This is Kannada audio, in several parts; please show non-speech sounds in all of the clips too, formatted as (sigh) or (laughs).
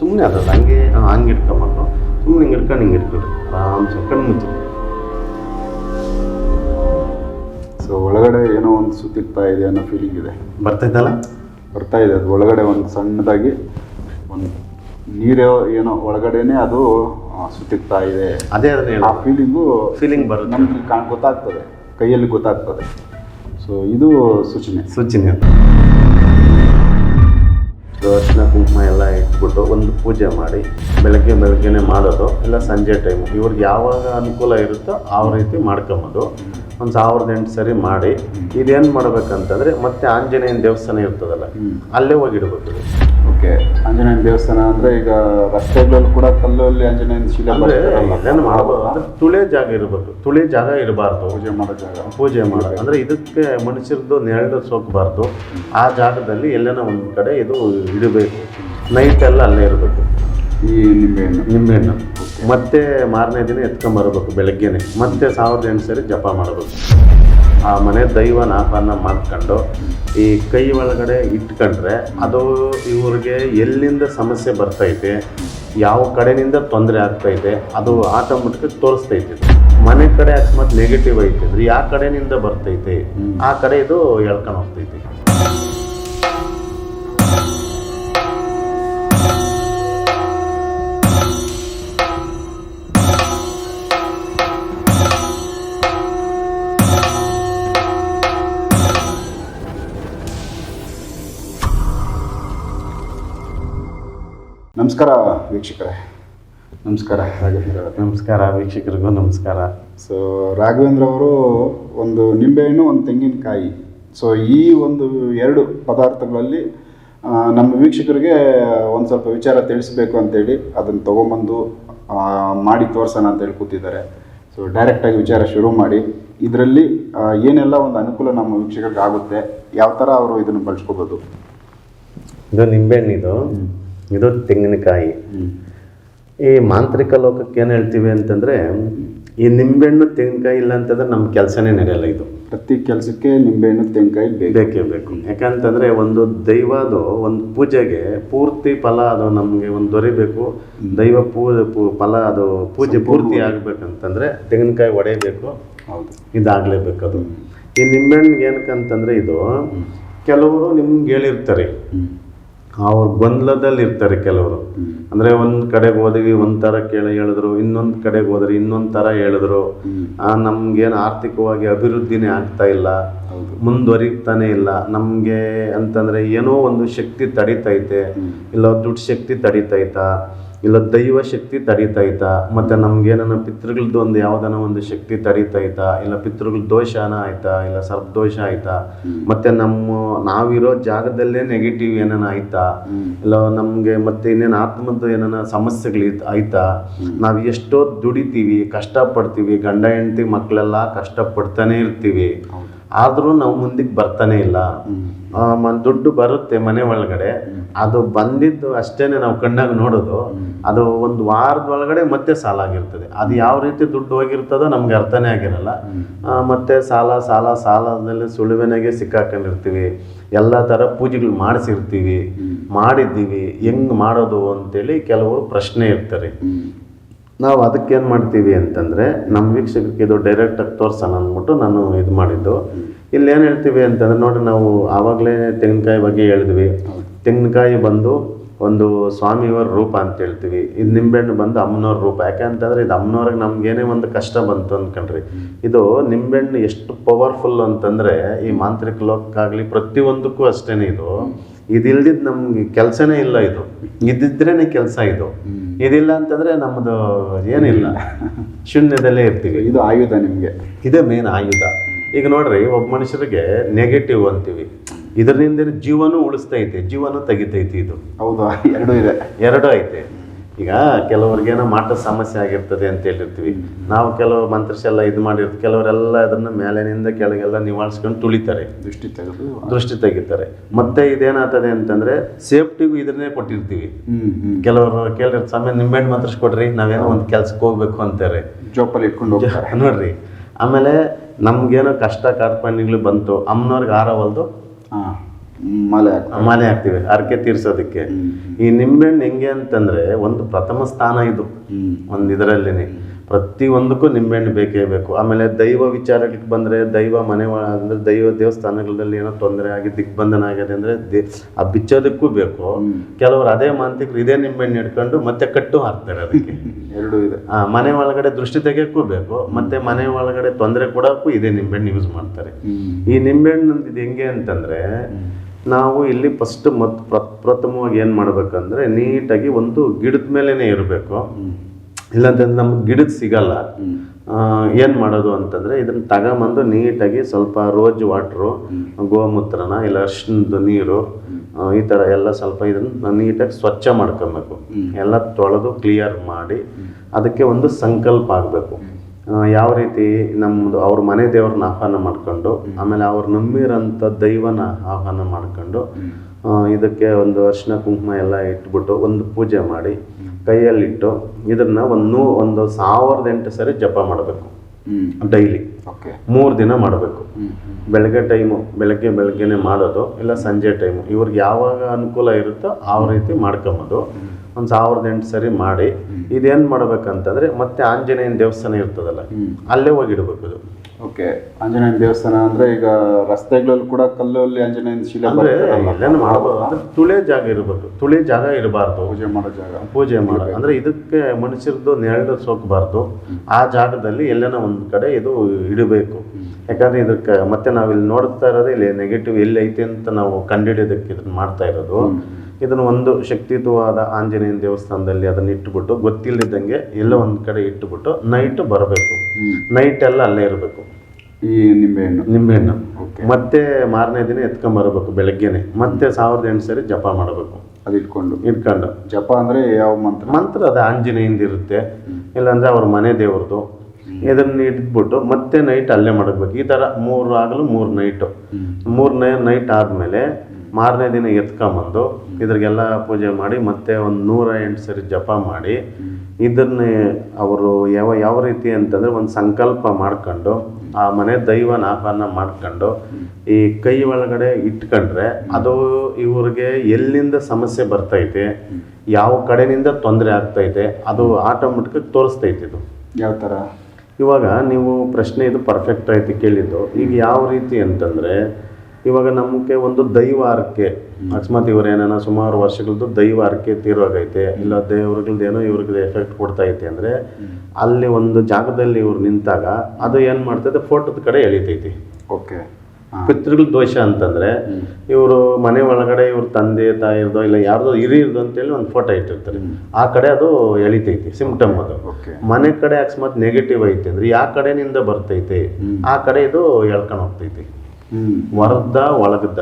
ಸುಮ್ಮನೆ ಅದಲ್ಲ ಹಂಗೆ ಹಂಗೆ ಇಟ್ಕೊಂಬಾರ್ದು ಸುಮ್ಮನೆ ಹಿಂಗೆ ಇಟ್ಕೊಂಡು ಹಿಂಗೆ ಇಟ್ಕೊಳ್ರಿ ಆರಾಮ್ಸೆ ಕಣ್ಣು ಮುಚ್ಚಿ. ಸೊ ಒಳಗಡೆ ಏನೋ ಒಂದು ಸುತ್ತಿಗ್ತಾ ಇದೆ ಅನ್ನೋ ಫೀಲಿಂಗ್ ಇದೆ. ಬರ್ತೈತಲ್ಲ ಬರ್ತಾ ಇದೆ. ಅದು ಒಳಗಡೆ ಒಂದು ಸಣ್ಣದಾಗಿ ಒಂದು ನೀರೇ ಏನೋ ಒಳಗಡೆನೆ ಅದು ಸುತ್ತಿಗ್ತಾ ಇದೆ. ಅದೇ ಅದನ್ನ ಆ ಫೀಲಿಂಗು ಫೀಲಿಂಗ್ ಬರುತ್ತೆ. ನಮ್ಗೆ ಕಾಣ್ ಗೊತ್ತಾಗ್ತದೆ. ಕೈಯಲ್ಲಿ ಗೊತ್ತಾಗ್ತದೆ. ಸೊ ಇದು ಸೂಚನೆ. ಸೂಚನೆ ಕುಂಕುಮ ಎಲ್ಲ ಇಟ್ಬಿಟ್ಟು ಒಂದು ಪೂಜೆ ಮಾಡಿ ಬೆಳಗ್ಗೆ ಬೆಳಗ್ಗೆನೆ ಮಾಡೋದು. ಇಲ್ಲ ಸಂಜೆ ಟೈಮು ಇವ್ರಿಗೆ ಯಾವಾಗ ಅನುಕೂಲ ಇರುತ್ತೋ ಆ ರೀತಿ ಮಾಡ್ಕೊಂಬೋದು. ಒಂದು ಸಾವಿರದ ಎಂಟು ಸರಿ ಮಾಡಿ ಇದೇನು ಮಾಡ್ಬೇಕಂತಂದರೆ ಮತ್ತೆ ಆಂಜನೇಯನ ದೇವಸ್ಥಾನ ಇರ್ತದಲ್ಲ ಅಲ್ಲೇ ಹೋಗಿ ಇಡ್ಬೇಕು ಓಕೆ ಆಂಜನೇಯನ ದೇವಸ್ಥಾನ ಅಂದ್ರೆ ಈಗ ರಸ್ತೆಗಳಲ್ಲಿ ಕೂಡ ಕಲ್ಲಲ್ಲಿ ಆಂಜನೇಯನ ಶಿಲೆ ಇದನ್ನು ಮಾಡ್ಬೋದು. ಅಂದ್ರೆ ತುಳೆ ಜಾಗ ಇರಬೇಕು. ತುಳೆ ಜಾಗ ಇರಬಾರ್ದು. ಪೂಜೆ ಮಾಡೋ ಜಾಗ. ಪೂಜೆ ಮಾಡೋ ಅಂದ್ರೆ ಇದಕ್ಕೆ ಮನುಷ್ಯರದ್ದು ನೆರಳು ಸೋಕಬಾರ್ದು. ಆ ಜಾಗದಲ್ಲಿ ಎಲ್ಲೇನೋ ಒಂದು ಕಡೆ ಇದು ಇಡಬೇಕು. ನೈಟ್ ಎಲ್ಲ ಅಲ್ಲೇ ಇರಬೇಕು. ಈ ನಿಂಬೆಹಣ್ಣು. ನಿಂಬೆಹಣ್ಣು. ಮತ್ತೆ ಮಾರನೇ ದಿನ ಎತ್ಕೊಂಬರ್ಬೇಕು ಬೆಳಗ್ಗೆನೆ. ಮತ್ತೆ ಸಾವಿರದ ಎಂಟು ಸರಿ ಜಪ ಮಾಡಬೇಕು. ಆ ಮನೆ ದೈವ ನಾಪನ್ನ ಮಾಡ್ಕೊಂಡು, ಈ ಕೈ ಒಳಗಡೆ ಇಟ್ಕೊಂಡ್ರೆ ಅದು ಇವ್ರಿಗೆ ಎಲ್ಲಿಂದ ಸಮಸ್ಯೆ ಬರ್ತೈತೆ, ಯಾವ ಕಡೆಯಿಂದ ತೊಂದರೆ ಆಗ್ತೈತೆ, ಅದು ಆಟೋಮೆಟಿಕ್ ತೋರಿಸ್ತೈತೆ. ಮನೆ ಕಡೆ ಅಕಸ್ಮಾತ್ ನೆಗೆಟಿವ್ ಐತೆ ಯಾವ ಕಡೆನಿಂದ ಬರ್ತೈತೆ, ಆ ಕಡೆ ಇದು ಹೇಳ್ಕೊಂಡು ಹೋಗ್ತೈತೆ. ನಮಸ್ಕಾರ ವೀಕ್ಷಕರೇ. ನಮಸ್ಕಾರ ರಾಘವೇಂದ್ರ ಅವರೇ. ನಮಸ್ಕಾರ ವೀಕ್ಷಕರಿಗೂ ನಮಸ್ಕಾರ. ಸೊ ರಾಘವೇಂದ್ರ ಅವರು ಒಂದು ನಿಂಬೆಹಣ್ಣು ಒಂದು ತೆಂಗಿನಕಾಯಿ. ಸೊ ಈ ಒಂದು ಎರಡು ಪದಾರ್ಥಗಳಲ್ಲಿ ನಮ್ಮ ವೀಕ್ಷಕರಿಗೆ ಒಂದು ಸ್ವಲ್ಪ ವಿಚಾರ ತಿಳಿಸ್ಬೇಕು ಅಂತೇಳಿ ಅದನ್ನು ತೊಗೊಂಬಂದು ಮಾಡಿ ತೋರಿಸೋಣ ಅಂತ ಹೇಳಿ ಕೂತಿದ್ದಾರೆ ಸೊ ಡೈರೆಕ್ಟಾಗಿ ವಿಚಾರ ಶುರು ಮಾಡಿ. ಇದರಲ್ಲಿ ಏನೆಲ್ಲ ಒಂದು ಅನುಕೂಲ ನಮ್ಮ ವೀಕ್ಷಕರಿಗೆ ಆಗುತ್ತೆ ಯಾವ ಥರ ಅವರು ಇದನ್ನು ಬಳಸ್ಕೋಬೋದು? ಇದು ನಿಂಬೆಹಣ್ಣಿದು. ಇದು ತೆಂಗಿನಕಾಯಿ. ಈ ಮಾಂತ್ರಿಕ ಲೋಕಕ್ಕೆ ಏನು ಹೇಳ್ತೀವಿ ಅಂತಂದರೆ ಈ ನಿಂಬೆಹಣ್ಣು ತೆಂಗಿನಕಾಯಿ ಇಲ್ಲ ಅಂತಂದ್ರೆ ನಮ್ಮ ಕೆಲಸನೇ ನಡೆಯಲ್ಲ ಇದು. ಪ್ರತಿ ಕೆಲಸಕ್ಕೆ ನಿಂಬೆಹಣ್ಣು ತೆಂಗಿನಕಾಯಿ ಬೇಕೇ. ಬೇಕು ಯಾಕಂತಂದರೆ ಒಂದು ದೈವದು ಒಂದು ಪೂಜೆಗೆ ಪೂರ್ತಿ ಫಲ ಅದು ನಮಗೆ ಒಂದು ದೊರಿಬೇಕು. ದೈವ ಪೂಜೆ ಪೂ- ಫಲ ಅದು ಪೂಜೆ ಪೂರ್ತಿ ಆಗಬೇಕಂತಂದರೆ ತೆಂಗಿನಕಾಯಿ ಒಡೆಯಬೇಕು. ಹೌದು. ಇದಾಗಲೇಬೇಕು ಅದು. ಈ ನಿಂಬೆಹಣ್ಣಿಗೆ ಏನಕ್ಕಂತಂದರೆ ಇದು ಕೆಲವರು ನಿಮ್ಗೆ ಹೇಳಿರ್ತಾರೆ. ಅವ್ರ ಗೊಂದಲದಲ್ಲಿ ಇರ್ತಾರೆ ಕೆಲವರು. ಅಂದ್ರೆ ಒಂದ್ ಕಡೆಗೆ ಹೋದ್ವಿ ಒಂದ್ ತರ ಕೇಳಿ ಹೇಳಿದ್ರು ಇನ್ನೊಂದ್ ಕಡೆಗೆ ಹೋದ್ರೆ ಇನ್ನೊಂದ್ ತರ ಹೇಳಿದ್ರು. ಆ, ನಮ್ಗೇನು ಆರ್ಥಿಕವಾಗಿ ಅಭಿವೃದ್ಧಿನೇ ಆಗ್ತಾ ಇಲ್ಲ. ಮುಂದುವರಿತಾನೆ ಇಲ್ಲ. ನಮ್ಗೆ ಅಂತಂದ್ರೆ ಏನೋ ಒಂದು ಶಕ್ತಿ ತಡಿತೈತೆ. ಇಲ್ಲ ದುಡ್ಡು ಶಕ್ತಿ ತಡಿತೈತಾ? ಇಲ್ಲ ದೈವ ಶಕ್ತಿ ತಡಿತೈತಾ ಮತ್ತೆ ಏನನ್ನ ಪಿತೃಗಳದ್ದು ಒಂದು ಯಾವ್ದಾನ ಒಂದು ಶಕ್ತಿ ತಡೀತೈತಾ ಇಲ್ಲ ಪಿತೃಗಳ ದೋಷನ ಆಯ್ತಾ ಇಲ್ಲ ಸರ್ಪದೋಷ ಆಯ್ತಾ ಮತ್ತೆ ನಮ್ಮ ನಾವಿರೋ ಜಾಗದಲ್ಲೇ ನೆಗೆಟಿವ್ ಏನಾನ ಆಯ್ತಾ ಇಲ್ಲ ನಮಗೆ ಮತ್ತೆ ಇನ್ನೇನು ಆತ್ಮದ ಏನಾನ ಸಮಸ್ಯೆಗಳು ಆಯ್ತಾ ನಾವು ಎಷ್ಟೋ ದುಡಿತೀವಿ ಕಷ್ಟಪಡ್ತೀವಿ ಗಂಡ ಹೆಂಡತಿ ಮಕ್ಕಳೆಲ್ಲ ಕಷ್ಟಪಡ್ತಾನೆ ಇರ್ತೀವಿ. ಆದರೂ ನಾವು ಮುಂದಕ್ಕೆ ಬರ್ತಾನೆ ಇಲ್ಲ. ದುಡ್ಡು ಬರುತ್ತೆ ಮನೆ ಒಳಗಡೆ. ಅದು ಬಂದಿದ್ದು ಅಷ್ಟೇನೆ ನಾವು ಕಣ್ಣಾಗ ನೋಡೋದು. ಅದು ಒಂದು ವಾರದ ಒಳಗಡೆ ಮತ್ತೆ ಸಾಲ ಆಗಿರ್ತದೆ. ಅದು ಯಾವ ರೀತಿ ದುಡ್ಡು ಹೋಗಿರ್ತದೋ ನಮ್ಗೆ ಅರ್ಥನೇ ಆಗಿರಲ್ಲ. ಮತ್ತೆ ಸಾಲ ಸಾಲ ಸಾಲದಲ್ಲಿ ಸುಳಿವೆನಾಗೆ ಸಿಕ್ಕಾಕೊಂಡಿರ್ತೀವಿ. ಎಲ್ಲ ಥರ ಪೂಜೆಗಳು ಮಾಡಿಸಿರ್ತೀವಿ. ಮಾಡಿದ್ದೀವಿ. ಹೆಂಗ್ ಮಾಡೋದು ಅಂತೇಳಿ ಕೆಲವರು ಪ್ರಶ್ನೆ ಇರ್ತಾರೆ. ನಾವು ಅದಕ್ಕೇನು ಮಾಡ್ತೀವಿ ಅಂತಂದರೆ ನಮ್ಮ ವೀಕ್ಷಕರಿಗೆ ಇದು ಡೈರೆಕ್ಟಾಗಿ ತೋರ್ಸೋಣ ಅಂದ್ಬಿಟ್ಟು ನಾನು ಇದು ಮಾಡಿದ್ದು. ಇಲ್ಲಿ ಏನು ಹೇಳ್ತೀವಿ ಅಂತಂದ್ರೆ ನೋಡಿ ನಾವು ಆವಾಗಲೇ ತೆಂಗಿನಕಾಯಿ ಬಗ್ಗೆ ಹೇಳಿದ್ವಿ. ತೆಂಗಿನಕಾಯಿ ಬಂದು ಒಂದು ಸ್ವಾಮಿಯವರ ರೂಪ ಅಂತ ಹೇಳ್ತೀವಿ. ಇದು ನಿಂಬೆಹಣ್ಣು ಬಂದು ಅಮ್ಮನವ್ರ ರೂಪ. ಯಾಕೆ ಅಂತಂದ್ರೆ ಇದು ಅಮ್ಮನವ್ರಿಗೆ ನಮ್ಗೇನೇ ಒಂದು ಕಷ್ಟ ಬಂತು ಅಂದ್ಕೊಂಡ್ರಿ ಇದು ನಿಂಬೆಹಣ್ಣು ಎಷ್ಟು ಪವರ್ಫುಲ್ ಅಂತಂದ್ರೆ ಈ ಮಾಂತ್ರಿಕ ಲೋಕಕ್ಕಾಗಲಿ ಪ್ರತಿಯೊಂದಕ್ಕೂ ಅಷ್ಟೇನೆ ಇದು. ಇದಿಲ್ದಿದ್ದು ನಮ್ಗೆ ಕೆಲಸನೇ ಇಲ್ಲ ಇದು. ಇದ್ದಿದ್ರೇ ಕೆಲಸ ಇದು. ಇದಿಲ್ಲ ಅಂತಂದ್ರೆ ನಮ್ಮದು ಏನಿಲ್ಲ. ಶೂನ್ಯದಲ್ಲೇ ಇರ್ತೀವಿ. ಇದು ಆಯುಧ ನಿಮಗೆ. ಇದೇ ಮೇನ್ ಆಯುಧ. ಈಗ ನೋಡ್ರಿ ಒಬ್ಬ ಮನುಷ್ಯರಿಗೆ ನೆಗೆಟಿವ್ ಅಂತೀವಿ. ಇದರಿಂದ ಜೀವನೂ ಉಳಿಸ್ತೈತೆ ಜೀವನೂ ತೆಗಿತೈತಿ ಇದು. ಹೌದು ಎರಡೂ ಇದೆ. ಎರಡೂ ಐತೆ. ಈಗ ಕೆಲವ್ರಿಗೇನೋ ಮಾಟ ಸಮಸ್ಯೆ ಆಗಿರ್ತದೆ ಅಂತ ಹೇಳಿರ್ತೀವಿ. ನಾವು ಕೆಲವು ಮಂತ್ರಶೆಲ್ಲ ಇದು ಮಾಡಿರ್ತೀವಿ ಕೆಲವರೆಲ್ಲ ಅದನ್ನು ಮೇಲಿನಿಂದ ಕೆಳಗೆಲ್ಲ ನಿವಾರಿಸ್ಕೊಂಡು ತುಳಿತಾರೆ. ದೃಷ್ಟಿ ತೆಗೆದು. ದೃಷ್ಟಿ ತೆಗಿತಾರೆ. ಮತ್ತೆ ಇದೇನಾಗ್ತದೆ ಅಂತಂದ್ರೆ ಸೇಫ್ಟಿಗೂ ಇದನ್ನೇ ಕೊಟ್ಟಿರ್ತೀವಿ. ಕೆಲವರು ಕೇಳಿರ್ ಸಮಯ ನಿಂಬೆಹಣ್ಣು ಮಂತ್ರಿಸ್ಕೊಡ್ರಿ ನಾವೇನೋ ಒಂದು ಕೆಲ್ಸಕ್ಕೆ ಹೋಗ್ಬೇಕು ಅಂತಾರೆ. ಜೋಪಲ್ಲಿ ಇಟ್ಕೊಂಡು ನೋಡ್ರಿ ಆಮೇಲೆ ನಮ್ಗೇನೋ ಕಷ್ಟ ಕಾರ್ಪಣ್ಯಗಳು ಬಂತು ಅಮ್ಮನವ್ರಿಗೆ ಆರವಲ್ದು ಹೊಲ್ದು ಮಾಲೆ ಮಲೆ ಮಾಲೆ ಹಾಕ್ತಿವಿ ಹರಕೆ ತೀರ್ಸೋದಕ್ಕೆ. ಈ ನಿಂಬೆಹಣ್ಣು ಹೆಂಗೆ ಅಂತಂದ್ರೆ ಒಂದು ಪ್ರಥಮ ಸ್ಥಾನ ಇದು. ಒಂದು ಇದರಲ್ಲಿನೇ. ಪ್ರತಿ ಒಂದಕ್ಕೂ ನಿಂಬೆಹಣ್ಣು ಬೇಕೇ ಬೇಕು. ಆಮೇಲೆ ದೈವ ವಿಚಾರಕ್ಕೆ ಬಂದರೆ ದೈವ ಮನೆ ಅಂದರೆ ದೈವ ದೇವಸ್ಥಾನಗಳಲ್ಲಿ ಏನೋ ತೊಂದರೆ ಆಗಿ ದಿಗ್ಬಂಧನ ಆಗಿದೆ ಅಂದರೆ ದೇ ಆ ಬಿಚ್ಚೋದಕ್ಕೂ ಬೇಕು. ಕೆಲವರು ಅದೇ ಮಾಂತಿಕರು ಇದೇ ನಿಂಬೆಹಣ್ಣು ಹಿಡ್ಕೊಂಡು ಮತ್ತೆ ಕಟ್ಟು ಹಾಕ್ತಾರೆ ಅದಕ್ಕೆ. (laughs) ಎರಡು ಇದೆ. ಆ, ಮನೆ ಒಳಗಡೆ ದೃಷ್ಟಿ ತೆಗೆಯೋಕ್ಕೂ ಬೇಕು. ಮತ್ತೆ ಮನೆ ಒಳಗಡೆ ತೊಂದರೆ ಕೊಡೋಕ್ಕೂ ಇದೇ ನಿಂಬೆಹಣ್ಣು ಯೂಸ್ ಮಾಡ್ತಾರೆ. ಈ ನಿಂಬೆಹಣ್ಣು ಇದು ಹೆಂಗೆ ಅಂತಂದ್ರೆ ನಾವು ಇಲ್ಲಿ ಫಸ್ಟ್ ಮತ್ತು ಪ್ರಪ್ರಥಮವಾಗಿ ಏನು ಮಾಡಬೇಕಂದ್ರೆ ನೀಟಾಗಿ ಒಂದು ಗಿಡದ ಮೇಲೇ ಇರಬೇಕು. ಇಲ್ಲಾಂತಂದ್ರೆ ನಮ್ಗೆ ಗಿಡಕ್ಕೆ ಸಿಗಲ್ಲ. ಏನು ಮಾಡೋದು ಅಂತಂದರೆ ಇದನ್ನು ತಗೊಂಬಂದು ನೀಟಾಗಿ ಸ್ವಲ್ಪ ರೋಜ್ ವಾಟ್ರು ಗೋಮೂತ್ರನ ಇಲ್ಲ ಅರ್ಶಿನದ ನೀರು ಈ ಥರ ಎಲ್ಲ ಸ್ವಲ್ಪ ಇದನ್ನು ನೀಟಾಗಿ ಸ್ವಚ್ಛ ಮಾಡ್ಕೊಬೇಕು. ಎಲ್ಲ ತೊಳೆದು ಕ್ಲಿಯರ್ ಮಾಡಿ ಅದಕ್ಕೆ ಒಂದು ಸಂಕಲ್ಪ ಆಗಬೇಕು. ಯಾವ ರೀತಿ ನಮ್ಮದು ಅವ್ರ ಮನೆ ದೇವ್ರನ್ನ ಆಹ್ವಾನ ಮಾಡ್ಕೊಂಡು ಆಮೇಲೆ ಅವ್ರು ನಂಬಿರೋಂಥ ದೈವನ ಆಹ್ವಾನ ಮಾಡ್ಕೊಂಡು ಇದಕ್ಕೆ ಒಂದು ಅರ್ಶಿನ ಕುಂಕುಮ ಎಲ್ಲ ಇಟ್ಬಿಟ್ಟು ಒಂದು ಪೂಜೆ ಮಾಡಿ ಕೈಯಲ್ಲಿಟ್ಟು ಇದನ್ನ ಒಂದು ನೂ ಒಂದು ಸಾವಿರದ ಎಂಟು ಸರಿ ಜಪ ಮಾಡಬೇಕು. ಡೈಲಿ. ಓಕೆ. ಮೂರು ದಿನ ಮಾಡಬೇಕು. ಬೆಳಗ್ಗೆ ಟೈಮು ಬೆಳಗ್ಗೆ ಬೆಳಗ್ಗೆನೆ ಮಾಡೋದು ಇಲ್ಲ ಸಂಜೆ ಟೈಮು. ಇವ್ರಿಗೆ ಯಾವಾಗ ಅನುಕೂಲ ಇರುತ್ತೋ ಆ ರೀತಿ ಮಾಡ್ಕೊಂಬೋದು. ಒಂದು ಸಾವಿರದ ಎಂಟು ಸರಿ ಮಾಡಿ ಇದೇನು ಮಾಡ್ಬೇಕಂತಂದ್ರೆ ಮತ್ತೆ ಆಂಜನೇಯನ ದೇವಸ್ಥಾನ ಇರ್ತದಲ್ಲ ಅಲ್ಲೇ ಹೋಗಿಡ್ಬೇಕು ಇದು. ಓಕೆ ಆಂಜನೇಯನ ದೇವಸ್ಥಾನ ಅಂದ್ರೆ ಈಗ ರಸ್ತೆಗಳಲ್ಲಿ ಕೂಡ ಕಲ್ಲಲ್ಲಿ ಆಂಜನೇಯನ ಶಿಲೆ ಅಂದ್ರೆ ಮಾಡ್ಬೋದು ತುಳೆ ಜಾಗ ಇರಬೇಕು. ತುಳಿ ಜಾಗ ಇರಬಾರ್ದು. ಪೂಜೆ ಮಾಡೋ ಜಾಗ. ಪೂಜೆ ಮಾಡೋ ಅಂದ್ರೆ ಇದಕ್ಕೆ ಮನುಷ್ಯರದ್ದು ನೆರಳು ಸೋಕಬಾರ್ದು. ಆ ಜಾಗದಲ್ಲಿ ಎಲ್ಲೇನೋ ಒಂದು ಕಡೆ ಇದು ಇಡಬೇಕು. ಯಾಕಂದ್ರೆ ಇದಕ್ಕೆ ಮತ್ತೆ ನಾವು ಇಲ್ಲಿ ನೋಡ್ತಾ ಇರೋದು ಇಲ್ಲಿ ನೆಗೆಟಿವ್ ಎಲ್ಲಿ ಐತೆ ಅಂತ ನಾವು ಕಂಡಿಡಿಯೋದಕ್ಕೆ ಇದನ್ನ ಮಾಡ್ತಾ ಇರೋದು. ಇದನ್ನ ಒಂದು ಶಕ್ತಿಯುತವಾದ ಆಂಜನೇಯನ ದೇವಸ್ಥಾನದಲ್ಲಿ ಅದನ್ನ ಇಟ್ಟುಬಿಟ್ಟು ಗೊತ್ತಿಲ್ಲದಂಗೆ ಎಲ್ಲ ಒಂದು ಕಡೆ ಇಟ್ಟುಬಿಟ್ಟು ನೈಟ್ ಬರಬೇಕು. ನೈಟ್ ಎಲ್ಲ ಅಲ್ಲೇ ಇರಬೇಕು. ಈ ನಿಂಬೆಹಣ್ಣು. ನಿಂಬೆಹಣ್ಣು. ಮತ್ತೆ ಮಾರನೇ ದಿನ ಎತ್ಕೊಂಬರ್ಬೇಕು ಬೆಳಗ್ಗೆನೆ. ಮತ್ತೆ ಸಾವಿರದ ಎಂಟು ಸರಿ ಜಪ ಮಾಡಬೇಕು. ಅದು ಇಟ್ಕೊಂಡು. ಇಟ್ಕೊಂಡು. ಜಪ ಅಂದ್ರೆ ಯಾವ ಮಂತ್ರ? ಮಂತ್ರ ಅದು ಆಂಜನೇಯಿಂದ ಇರುತ್ತೆ. ಇಲ್ಲಾಂದ್ರೆ ಅವ್ರ ಮನೆ ದೇವ್ರದ್ದು. ಇದನ್ನ ಇಟ್ಬಿಟ್ಟು ಮತ್ತೆ ನೈಟ್ ಅಲ್ಲೇ ಮಾಡಬೇಕು ಈ ಥರ ಮೂರು ಆಗಲು ಮೂರು ನೈಟು ಮೂರು ನೈಟ್ ಆದಮೇಲೆ ಮಾರನೇ ದಿನ ಎತ್ಕೊಂಬಂದು ಇದ್ರಿಗೆಲ್ಲ ಪೂಜೆ ಮಾಡಿ ಮತ್ತೆ ಒಂದು ನೂರ ಎಂಟು ಸರಿ ಜಪ ಮಾಡಿ ಇದನ್ನೇ ಅವರು ಯಾವ ಯಾವ ರೀತಿ ಅಂತಂದರೆ ಒಂದು ಸಂಕಲ್ಪ ಮಾಡ್ಕೊಂಡು ಆ ಮನೆ ದೈವ ಆಹ್ವಾನ ಮಾಡ್ಕೊಂಡು ಈ ಕೈ ಒಳಗಡೆ ಇಟ್ಕೊಂಡ್ರೆ ಅದು ಇವ್ರಿಗೆ ಎಲ್ಲಿಂದ ಸಮಸ್ಯೆ ಬರ್ತೈತೆ ಯಾವ ಕಡೆಯಿಂದ ತೊಂದರೆ ಆಗ್ತೈತೆ ಅದು ಆಟೋಮೆಟಿಕ್ ತೋರಿಸ್ತೈತೆ ಇದು. ಯಾವ ಥರ ಇವಾಗ ನೀವು ಪ್ರಶ್ನೆ ಇದು ಪರ್ಫೆಕ್ಟ್ ಆಯ್ತು ಕೇಳಿದ್ದು. ಈಗ ಯಾವ ರೀತಿ ಅಂತಂದರೆ ಇವಾಗ ನಮಗೆ ಒಂದು ದೈವ ಹರಕೆ ಅಕಸ್ಮಾತ್ ಇವ್ರು ಏನಾನ ಸುಮಾರು ವರ್ಷಗಳದ್ದು ದೈವ ಹರಕೆ ತೀರೋಗೈತೆ ಇಲ್ಲ ದೇವ್ರಗಳದ್ದೇನೋ ಇವ್ರಿಗೆ ಎಫೆಕ್ಟ್ ಕೊಡ್ತಾ ಐತೆ ಅಂದರೆ ಅಲ್ಲಿ ಒಂದು ಜಾಗದಲ್ಲಿ ಇವ್ರು ನಿಂತಾಗ ಅದು ಏನು ಮಾಡ್ತೈತೆ ಫೋಟೋದ ಕಡೆ ಎಳಿತೈತಿ. ಓಕೆ. ಪಿತೃಗಳ ದೋಷ ಅಂತಂದ್ರೆ ಇವರು ಮನೆ ಒಳಗಡೆ ಇವ್ರ ತಂದೆ ತಾಯಿರ್ದೋ ಇಲ್ಲ ಯಾರ್ದೋ ಹಿರಿಯರ್ದು ಅಂತೇಳಿ ಒಂದು ಫೋಟೋ ಇಟ್ಟಿರ್ತಾರೆ. ಆ ಕಡೆ ಅದು ಎಳಿತೈತಿ ಸಿಂಪ್ಟಮ್ ಅದು. ಓಕೆ. ಮನೆ ಕಡೆ ಅಕಸ್ಮಾತ್ ನೆಗೆಟಿವ್ ಐತೆ ಅಂದ್ರೆ ಯಾವ ಕಡೆನಿಂದ ಬರ್ತೈತೆ ಆ ಕಡೆ ಇದು ಎಳ್ಕೊಂಡು ಹೋಗ್ತೈತಿ ಹೊರದ್ದ ಒಳಗದ್ದ.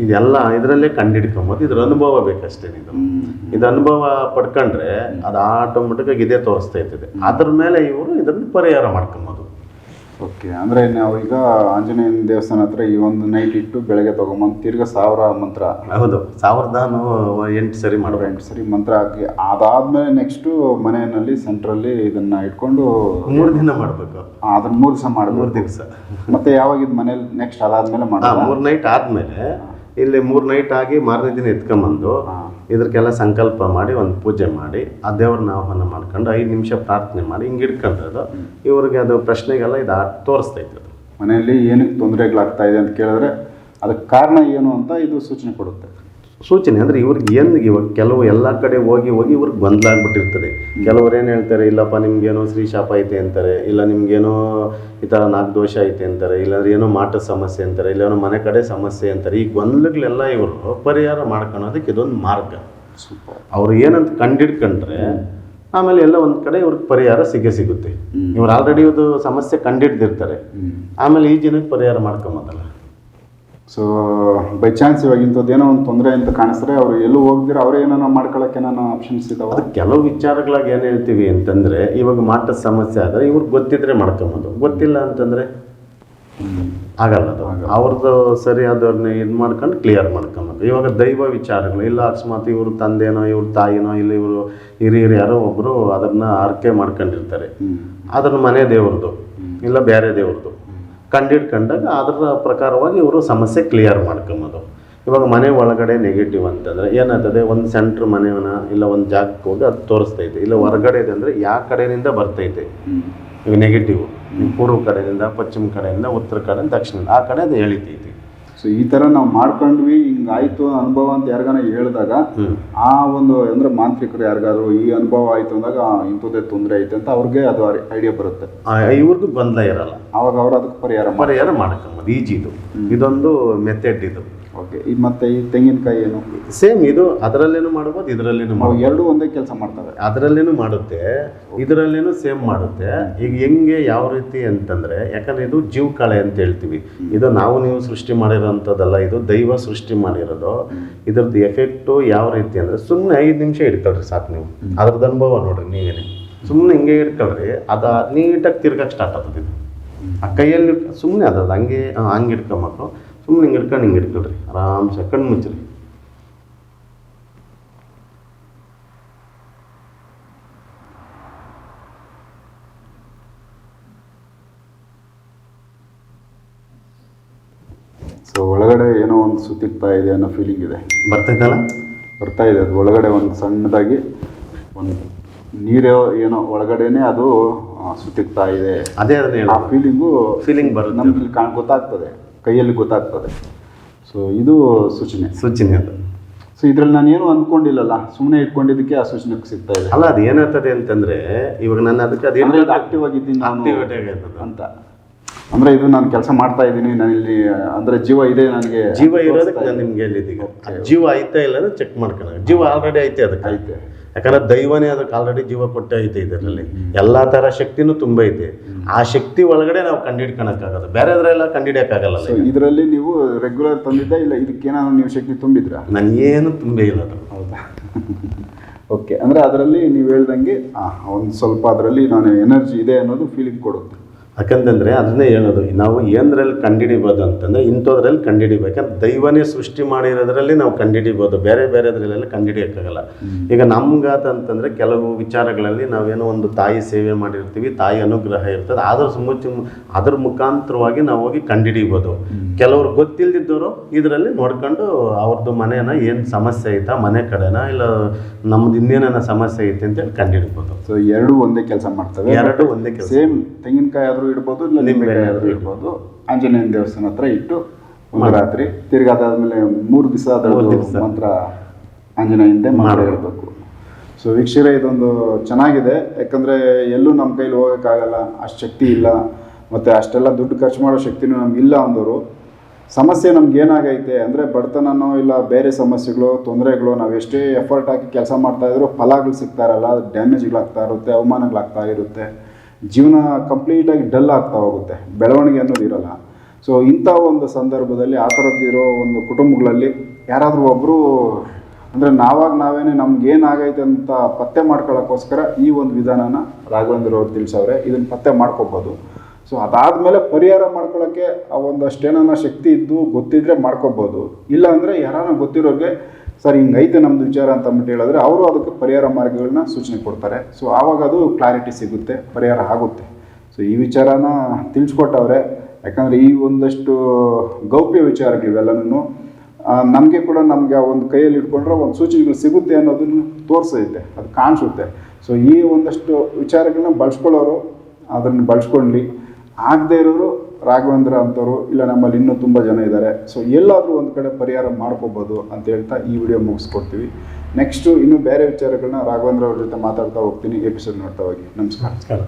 ಇದೆಲ್ಲ ಇದರಲ್ಲೇ ಕಂಡಿಡ್ಕೊಂಬೋದು ಇದ್ರ ಅನುಭವ ಬೇಕಷ್ಟೇ ಇದು. ಇದು ಅನುಭವ ಪಡ್ಕೊಂಡ್ರೆ ಅದು ಆಟೋಮೆಟಿಕ್ ಆಗಿ ಇದೇ ತೋರಿಸ್ತಾ ಇರ್ತದೆ. ಅದ್ರ ಮೇಲೆ ಇವರು ಇದನ್ನು ಪರಿಹಾರ ಮಾಡ್ಕೊಂಬೋದು. ಓಕೆ ಅಂದ್ರೆ ನಾವು ಈಗ ಆಂಜನೇಯನ ದೇವಸ್ಥಾನ ಹತ್ರ ಈ ಒಂದು ನೈಟ್ ಇಟ್ಟು ಬೆಳಗ್ಗೆ ತಗೊಂಬಂದು ತಿರ್ಗಾ ಸಾವಿರ ಮಂತ್ರ. ಹೌದು ಸಾವಿರದ ಎಂಟು ಸರಿ ಮಾಡುವ ಎಂಟು ಸರಿ ಮಂತ್ರ ಹಾಕಿ ಅದಾದ್ಮೇಲೆ ನೆಕ್ಸ್ಟು ಮನೆಯಲ್ಲಿ ಸೆಂಟ್ರಲ್ಲಿ ಇದನ್ನ ಇಟ್ಕೊಂಡು ಮೂರು ದಿನ ಮಾಡಬೇಕು. ಅದನ್ನ ಮೂರು ದಿವಸ ಮೂರು ಮಾಡ್ಬೋದು ದಿವಸ. ಮತ್ತೆ ಯಾವಾಗ ಇದು ಮನೇಲಿ ನೆಕ್ಸ್ಟ್ ಅದಾದ್ಮೇಲೆ ಮಾಡೋದು ಮೂರು ನೈಟ್ ಆದಮೇಲೆ ಇಲ್ಲಿ ಮೂರು ನೈಟ್ ಆಗಿ ಮಾರನೇ ದಿನ ಎತ್ಕೊಂಬಂದು. ಇದಕ್ಕೆಲ್ಲ ಸಂಕಲ್ಪ ಮಾಡಿ ಒಂದು ಪೂಜೆ ಮಾಡಿ ಆ ದೇವ್ರನ್ನ ಆಹ್ವಾನ ಮಾಡ್ಕೊಂಡು ಐದು ನಿಮಿಷ ಪ್ರಾರ್ಥನೆ ಮಾಡಿ ಹಿಂಗೆ ಇಟ್ಕೊಂಡ್ರದು ಇವ್ರಿಗೆ ಅದು ಪ್ರಶ್ನೆಗೆಲ್ಲ ಇದು ಆ- ತೋರಿಸ್ತೈತೆ ಅದು. ಮನೆಯಲ್ಲಿ ಏನಕ್ಕೆ ತೊಂದರೆಗಳಾಗ್ತಾ ಇದೆ ಅಂತ ಕೇಳಿದ್ರೆ ಅದಕ್ಕೆ ಕಾರಣ ಏನು ಅಂತ ಇದು ಸೂಚನೆ ಕೊಡುತ್ತೆ. ಸೂಚನೆ ಅಂದರೆ ಇವ್ರಿಗೆ ಏನು ಇವಾಗ ಕೆಲವು ಎಲ್ಲ ಕಡೆ ಹೋಗಿ ಹೋಗಿ ಇವ್ರಿಗೆ ಗೊಂದಲ ಆಗ್ಬಿಟ್ಟಿರ್ತದೆ. ಕೆಲವ್ರು ಏನು ಹೇಳ್ತಾರೆ ಇಲ್ಲಪ್ಪ ನಿಮ್ಗೇನೋ ಶ್ರೀ ಶಾಪ ಐತೆ ಅಂತಾರೆ ಇಲ್ಲ ನಿಮ್ಗೇನೋ ಈ ಥರ ನಾಲ್ಕು ದೋಷ ಐತೆ ಅಂತಾರೆ ಇಲ್ಲಾಂದ್ರೆ ಏನೋ ಮಾಟದ ಸಮಸ್ಯೆ ಅಂತಾರೆ ಇಲ್ಲೇನೋ ಮನೆ ಕಡೆ ಸಮಸ್ಯೆ ಅಂತಾರೆ ಈ ಗೊಂದಲಗಳೆಲ್ಲ ಇವರು ಪರಿಹಾರ ಮಾಡ್ಕೊಳೋದಕ್ಕೆ ಇದೊಂದು ಮಾರ್ಗ. ಅವ್ರು ಏನಂತ ಕಂಡಿಡ್ಕೊಂಡ್ರೆ ಆಮೇಲೆ ಎಲ್ಲ ಒಂದು ಕಡೆ ಇವ್ರಿಗೆ ಪರಿಹಾರ ಸಿಗೇ ಸಿಗುತ್ತೆ. ಇವ್ರು ಆಲ್ರೆಡಿ ಇದು ಸಮಸ್ಯೆ ಕಂಡಿಡ್ದಿರ್ತಾರೆ. ಆಮೇಲೆ ಈ ಜನಕ್ಕೆ ಪರಿಹಾರ ಮಾಡ್ಕೊಂಬೋದಲ್ಲ ಸೊ ಬೈ ಚಾನ್ಸ್ ಇವಾಗ ಇಂಥದ್ದು ಏನೋ ಒಂದು ತೊಂದರೆ ಅಂತ ಕಾಣಿಸ್ತಾರೆ ಅವ್ರು ಎಲ್ಲೂ ಹೋಗ್ದಿರ ಅವರೇ ಏನೋ ಮಾಡ್ಕೊಳ್ಳೋಕೆ ಏನೋ ಆಪ್ಷನ್ಸ್ ಇದಾವೆ? ಅದು ಕೆಲವು ವಿಚಾರಗಳಾಗಿ ಏನು ಹೇಳ್ತೀವಿ ಅಂತಂದರೆ ಇವಾಗ ಮಾಟ ಸಮಸ್ಯೆ ಆದರೆ ಇವ್ರಿಗೆ ಗೊತ್ತಿದ್ರೆ ಮಾಡ್ಕೊಬೋದು. ಗೊತ್ತಿಲ್ಲ ಅಂತಂದರೆ ಆಗಲ್ಲ ಅದು. ಅವ್ರದ್ದು ಸರಿಯಾದವ್ರನ್ನ ಇದು ಮಾಡ್ಕೊಂಡು ಕ್ಲಿಯರ್ ಮಾಡ್ಕೊಬೋದು. ಇವಾಗ ದೈವ ವಿಚಾರಗಳು ಇಲ್ಲ ಅಕಸ್ಮಾತ್ ಇವ್ರ ತಂದೆನೋ ಇವ್ರ ತಾಯಿನೋ ಇಲ್ಲ ಇವರು ಹಿರಿಯರು ಯಾರೋ ಒಬ್ಬರು ಅದನ್ನು ಆರ್ಕೆ ಮಾಡ್ಕೊಂಡಿರ್ತಾರೆ. ಅದನ್ನು ಮನೆ ದೇವ್ರದ್ದು ಇಲ್ಲ ಬೇರೆ ದೇವ್ರದ್ದು ಕಂಡಿಡ್ಕೊಂಡಾಗ ಅದರ ಪ್ರಕಾರವಾಗಿ ಇವರು ಸಮಸ್ಯೆ ಕ್ಲಿಯರ್ ಮಾಡ್ಕೊಂಬೋದು. ಇವಾಗ ಮನೆ ಒಳಗಡೆ ನೆಗೆಟಿವ್ ಅಂತಂದರೆ ಏನಾಗ್ತದೆ? ಒಂದು ಸೆಂಟ್ರ್ ಮನೆಯವನ ಇಲ್ಲ ಒಂದು ಜಾಗಕ್ಕೆ ಹೋಗಿ ಅದು ತೋರಿಸ್ತೈತೆ. ಇಲ್ಲ ಹೊರಗಡೆ ಇದೆ ಅಂದರೆ ಯಾವ ಕಡೆಯಿಂದ ಬರ್ತೈತೆ? ಈಗ ನೆಗೆಟಿವ್ ಪೂರ್ವ ಕಡೆಯಿಂದ ಪಶ್ಚಿಮ ಕಡೆಯಿಂದ ಉತ್ತರ ಕಡೆ ದಕ್ಷಿಣ ಆ ಕಡೆ ಅದು ಎಳಿತೈತಿ. ಸೊ ಈ ತರ ನಾವು ಮಾಡ್ಕೊಂಡ್ವಿ ಹಿಂಗಾಯ್ತು ಅನುಭವ ಅಂತ ಯಾರಿಗಾನ ಹೇಳಿದಾಗ ಆ ಒಂದು ಅಂದ್ರೆ ಮಾಂತ್ರಿಕರು ಯಾರಿಗಾದ್ರು ಈ ಅನುಭವ ಆಯ್ತು ಅಂದಾಗ ಇಂಥದ್ದೇ ತೊಂದರೆ ಐತೆ ಅಂತ ಅವ್ರಿಗೆ ಅದು ಐಡಿಯಾ ಬರುತ್ತೆ. ಇವ್ರದ್ದು ಗೊಂದಲ ಇರಲ್ಲ. ಅವಾಗ ಅವ್ರು ಅದಕ್ಕೆ ಪರಿಹಾರ ಪರಿಹಾರ ಮಾಡಕ್ಕೆ ಈಜಿ ಇದು ಇದೊಂದು ಮೆಥಡ್ ಇದು. ಓಕೆ ಈ ಮತ್ತೆ ಈ ತೆಂಗಿನಕಾಯಿ ಏನು? ಸೇಮ್ ಇದು ಅದರಲ್ಲೇನು ಮಾಡ್ಬೋದು ಇದರಲ್ಲೇನು ಮಾಡ್ಬೋದು. ಎರಡು ಒಂದೇ ಕೆಲಸ ಮಾಡ್ತವೆ ಅದರಲ್ಲೇನು ಮಾಡುತ್ತೆ ಇದರಲ್ಲೇನು ಸೇಮ್ ಮಾಡುತ್ತೆ. ಈಗ ಹೆಂಗೆ ಯಾವ ರೀತಿ ಅಂತಂದ್ರೆ ಯಾಕಂದ್ರೆ ಇದು ಜೀವ ಕಳೆ ಅಂತ ಹೇಳ್ತೀವಿ. ಇದು ನಾವು ನೀವು ಸೃಷ್ಟಿ ಮಾಡಿರೋಂಥದ್ದಲ್ಲ ಇದು ದೈವ ಸೃಷ್ಟಿ ಮಾಡಿರೋದು. ಇದ್ರದ್ದು ಎಫೆಕ್ಟು ಯಾವ ರೀತಿ ಅಂದ್ರೆ ಸುಮ್ಮನೆ ಐದು ನಿಮಿಷ ಇಡ್ಕೊಳ್ರಿ ಸಾಕು ನೀವು. ಅದ್ರದ್ದು ಅನುಭವ ನೋಡ್ರಿ ನೀವೇನೆ. ಸುಮ್ಮನೆ ಹಿಂಗೆ ಇಟ್ಕೊಳ್ರಿ ಅದ ನೀಟಾಗಿ ತಿರ್ಗಕ್ಕೆ ಸ್ಟಾರ್ಟ್ ಆಗ್ತದೆ ಇದು. ಆ ಕೈಯಲ್ಲಿ ಸುಮ್ಮನೆ ಅದ ಹಂಗೆ ಹಂಗೆ ಇಟ್ಕೊಂಬೇಕು ಸುಮ್ಮನೆ ಹಿಂಗೆ ಇಟ್ಕೊಂಡು ಹಿಂಗೆ ಇಟ್ಕೊಳ್ರಿ ಆರಾಮ್ಸೆ ಕಣ್ಣು ಮುಚ್ಚಿರಿ. ಸೊ ಒಳಗಡೆ ಏನೋ ಒಂದು ಸುತ್ತಿಗ್ತಾ ಇದೆ ಅನ್ನೋ ಫೀಲಿಂಗ್ ಇದೆ. ಬರ್ತೈತಲ್ಲ ಬರ್ತಾ ಇದೆ. ಅದು ಒಳಗಡೆ ಒಂದು ಸಣ್ಣದಾಗಿ ಒಂದು ನೀರೋ ಏನೋ ಒಳಗಡೆನೆ ಅದು ಸುತ್ತಿಕ್ತಾ ಸುತ್ತಿಗ್ತಾ ಇದೆ. ಅದೇ ಅದೇ ಆ ಫೀಲಿಂಗು ಫೀಲಿಂಗ್ ಬರುತ್ತೆ. ನಮ್ಗೆ ಕಾಣ್ ಗೊತ್ತಾಗ್ತದೆ. ಕೈಯಲ್ಲಿ ಗೊತ್ತಾಗ್ತದೆ. ಸೊ ಇದು ಸೂಚನೆ. ಸೂಚನೆ ಅದು. ಸೊ ಇದ್ರಲ್ಲಿ ನಾನು ಏನು ಅಂದ್ಕೊಂಡಿಲ್ಲಲ್ಲ ಸುಮ್ಮನೆ ಇಟ್ಕೊಂಡಿದ್ದಕ್ಕೆ ಆ ಸೂಚನೆ ಸಿಗ್ತಾ ಇದೆ. ಅಲ್ಲ ಅದು ಏನಾಗ್ತದೆ ಅಂತಂದ್ರೆ ಇವಾಗ ನಾನು ಅದಕ್ಕೆ ಅದೇನು ಆಕ್ಟಿವ್ ಆಗಿದ್ದೀನಿ ನಾನು. ಅಂತ. ಅಂದ್ರೆ ಇದು ನಾನು ಕೆಲಸ ಮಾಡ್ತಾ ಇದ್ದೀನಿ ನಾನು ಇಲ್ಲಿ ಅಂದ್ರೆ ಜೀವ ಇದೆ ನನಗೆ ಜೀವ ಇರೋದಕ್ಕೆ ನಾನು ನಿಮ್ಗೆ ಹೇಳಿದ್ದೀನಿ ಜೀವ ಐತಾ ಇಲ್ಲ ಚೆಕ್ ಮಾಡ್ಕೊಳ್ಳೋಣ. ಜೀವ ಆಲ್ರೆಡಿ ಐತೆ ಅದಕ್ಕೆ? ಐತೆ ಯಾಕಂದ್ರೆ ದೈವನೇ ಅದಕ್ಕೆ ಆಲ್ರೆಡಿ ಜೀವ ಕೊಟ್ಟೆ ಐತೆ ಇದರಲ್ಲಿ. ಎಲ್ಲಾ ತರ ಶಕ್ತಿನೂ ತುಂಬ ಐತೆ ಆ ಶಕ್ತಿ ಒಳಗಡೆ ನಾವು ಕಂಡಿಡ್ಕೊಳಕ್ಕಾಗಲ್ಲ. ಬೇರೆದ್ರೆಲ್ಲ ಕಂಡಿಡಿಯಕ್ಕಾಗಲ್ಲ ಸೊ ಇದರಲ್ಲಿ ನೀವು ರೆಗ್ಯುಲರ್ ತಂದಿದ್ದ ಇಲ್ಲ ಇದಕ್ಕೇನಾದ್ರು ನೀವು ಶಕ್ತಿ ತುಂಬಿದ್ರಾ? ನನಗೇನು ತುಂಬೇ ಇಲ್ಲ ಅದು. ಹೌದಾ? ಓಕೆ ಅಂದರೆ ಅದರಲ್ಲಿ ನೀವು ಹೇಳ್ದಂಗೆ ಒಂದು ಸ್ವಲ್ಪ ಅದರಲ್ಲಿ ನಾನು ಎನರ್ಜಿ ಇದೆ ಅನ್ನೋದು ಫೀಲಿಂಗ್ ಕೊಡುತ್ತೆ. ಯಾಕಂತಂದ್ರೆ ಅದನ್ನೇ ಹೇಳೋದು ನಾವು ಏನರಲ್ಲಿ ಕಂಡಿಡಿಬೋದು ಅಂತಂದರೆ ಇಂಥದ್ರಲ್ಲಿ ಕಂಡಿಡಿಬೇಕು. ಯಾಕಂದ್ರೆ ದೈವನೇ ಸೃಷ್ಟಿ ಮಾಡಿರೋದ್ರಲ್ಲಿ ನಾವು ಕಂಡಿಡಿಬೋದು ಬೇರೆ ಬೇರೆದ್ರಲ್ಲೆಲ್ಲ ಕಂಡಿಡಿಯೋಕ್ಕಾಗಲ್ಲ. ಈಗ ನಮ್ಗಾತ ಅಂತಂದ್ರೆ ಕೆಲವು ವಿಚಾರಗಳಲ್ಲಿ ನಾವೇನೋ ಒಂದು ತಾಯಿ ಸೇವೆ ಮಾಡಿರ್ತೀವಿ ತಾಯಿ ಅನುಗ್ರಹ ಇರ್ತದೆ ಅದ್ರ ಮುಚ್ಚ ಅದ್ರ ಮುಖಾಂತರವಾಗಿ ನಾವು ಹೋಗಿ ಕಂಡಿಡಿಬೋದು. ಕೆಲವ್ರು ಗೊತ್ತಿಲ್ಲದಿದ್ದವರು ಇದರಲ್ಲಿ ನೋಡ್ಕೊಂಡು ಅವ್ರದ್ದು ಮನೇನ ಏನು ಸಮಸ್ಯೆ ಐತಾ ಮನೆ ಕಡೆನ ಇಲ್ಲ ನಮ್ದು ಇನ್ನೇನೇನೋ ಸಮಸ್ಯೆ ಐತೆ ಅಂತೇಳಿ ಕಂಡಿಡಿಬೋದು. ಸೊ ಎರಡು ಒಂದೇ ಕೆಲಸ ಮಾಡ್ತವೆ. ಎರಡು ಒಂದೇ ಕೆಲಸ. ಸೇಮ್ ತೆಂಗಿನಕಾಯಿ ಆದರೂ ಇಡ್ಬೋದು ಇಲ್ಲ ನಿಂಬೆಕಾಯಿ ಆದರೂ ಇಡ್ಬೋದು. ಆಂಜನೇಯನ ದೇವಸ್ಥಾನ ಹತ್ರ ಇಟ್ಟು ಒಂದು ರಾತ್ರಿ ತಿರ್ಗಿ ಅದಾದ್ಮೇಲೆ ಮೂರು ದಿವಸ ಮಾತ್ರ ಮಂತ್ರ ಆಂಜನೇಯಂದೆ ಮಾಡೇ ಇರಬೇಕು ಸೊ ವೀಕ್ಷಕರೇ ಇದೊಂದು ಚೆನ್ನಾಗಿದೆ. ಯಾಕಂದರೆ ಎಲ್ಲೂ ನಮ್ಮ ಕೈಲಿ ಹೋಗೋಕ್ಕಾಗಲ್ಲ ಅಷ್ಟು ಶಕ್ತಿ ಇಲ್ಲ ಮತ್ತು ಅಷ್ಟೆಲ್ಲ ದುಡ್ಡು ಖರ್ಚು ಮಾಡೋ ಶಕ್ತಿನೂ ನಮ್ಗೆ ಇಲ್ಲ ಅಂದವರು ಸಮಸ್ಯೆ ನಮ್ಗೆ ಏನಾಗೈತೆ ಅಂದರೆ ಬಡತನನೋ ಇಲ್ಲ ಬೇರೆ ಸಮಸ್ಯೆಗಳು ತೊಂದರೆಗಳು ನಾವು ಎಷ್ಟೇ ಎಫರ್ಟ್ ಹಾಕಿ ಕೆಲಸ ಮಾಡ್ತಾ ಇದ್ರು ಫಲಗಳು ಸಿಗ್ತಾ ಇರಲ್ಲ ಡ್ಯಾಮೇಜ್ಗಳಾಗ್ತಾ ಇರುತ್ತೆ ಅವಮಾನಗಳಾಗ್ತಾ ಇರುತ್ತೆ. ಜೀವನ ಕಂಪ್ಲೀಟಾಗಿ ಡಲ್ ಆಗ್ತಾ ಹೋಗುತ್ತೆ. ಬೆಳವಣಿಗೆ ಅನ್ನೋದು ಇರಲ್ಲ. ಸೊ ಇಂಥ ಒಂದು ಸಂದರ್ಭದಲ್ಲಿ ಆ ಥರದ್ದಿರೋ ಒಂದು ಕುಟುಂಬಗಳಲ್ಲಿ ಯಾರಾದರೂ ಒಬ್ಬರು ಅಂದರೆ ನಾವಾಗ ನಾವೇನೆ ನಮ್ಗೆ ಏನಾಗೈತೆ ಅಂತ ಪತ್ತೆ ಮಾಡ್ಕೊಳ್ಳೋಕ್ಕೋಸ್ಕರ ಈ ಒಂದು ವಿಧಾನನ ರಾಘವೇಂದ್ರ ಅವ್ರು ತಿಳಿಸವ್ರೆ ಇದನ್ನು ಪತ್ತೆ ಮಾಡ್ಕೋಬೋದು. ಸೊ ಅದಾದಮೇಲೆ ಪರಿಹಾರ ಮಾಡ್ಕೊಳ್ಳೋಕ್ಕೆ ಆ ಒಂದಷ್ಟೇನ ಶಕ್ತಿ ಇದ್ದು ಗೊತ್ತಿದ್ದರೆ ಮಾಡ್ಕೋಬೋದು. ಇಲ್ಲ ಅಂದರೆ ಯಾರಾನ ಗೊತ್ತಿರೋರಿಗೆ ಸರ್ ಹಿಂಗೈತೆ ನಮ್ಮದು ವಿಚಾರ ಅಂತ ಅಂದ್ಬಿಟ್ಟು ಹೇಳಿದ್ರೆ ಅವರು ಅದಕ್ಕೆ ಪರಿಹಾರ ಮಾರ್ಗಗಳನ್ನ ಸೂಚನೆ ಕೊಡ್ತಾರೆ. ಸೊ ಆವಾಗ ಅದು ಕ್ಲಾರಿಟಿ ಸಿಗುತ್ತೆ, ಪರಿಹಾರ ಆಗುತ್ತೆ. ಸೊ ಈ ವಿಚಾರನ ತಿಳಿಸ್ಕೊಟ್ಟವ್ರೆ, ಯಾಕಂದರೆ ಈ ಒಂದಷ್ಟು ಗೌಪ್ಯ ವಿಚಾರಗಳಿವೆಲ್ಲನೂ ನಮಗೆ ಕೂಡ ನಮಗೆ ಆ ಒಂದು ಕೈಯಲ್ಲಿ ಇಟ್ಕೊಂಡ್ರೆ ಒಂದು ಸೂಚನೆಗಳು ಸಿಗುತ್ತೆ ಅನ್ನೋದನ್ನು ತೋರಿಸೈತೆ, ಅದು ಕಾಣಿಸುತ್ತೆ. ಸೊ ಈ ಒಂದಷ್ಟು ವಿಚಾರಗಳನ್ನ ಬಳಸ್ಕೊಳ್ಳೋರು, ಅದನ್ನು ಬಳಸ್ಕೊಳ್ಳಿ ಆಗದೇ ಇರೋರು ರಾಘವೇಂದ್ರ ಅಂತವರು, ಇಲ್ಲ ನಮ್ಮಲ್ಲಿ ಇನ್ನೂ ತುಂಬ ಜನ ಇದ್ದಾರೆ. ಸೊ ಎಲ್ಲಾದರೂ ಒಂದು ಕಡೆ ಪರಿಹಾರ ಮಾಡ್ಕೋಬೋದು ಅಂತ ಹೇಳ್ತಾ ಈ ವಿಡಿಯೋ ಮುಗಿಸ್ಕೊಡ್ತೀವಿ. ನೆಕ್ಸ್ಟು ಇನ್ನೂ ಬೇರೆ ವಿಚಾರಗಳನ್ನ ರಾಘವೇಂದ್ರ ಅವ್ರ ಜೊತೆ ಮಾತಾಡ್ತಾ ಹೋಗ್ತೀನಿ. ಎಪಿಸೋಡ್ ನೋಡ್ತಾ ಹೋಗಿ. ನಮಸ್ಕಾರ.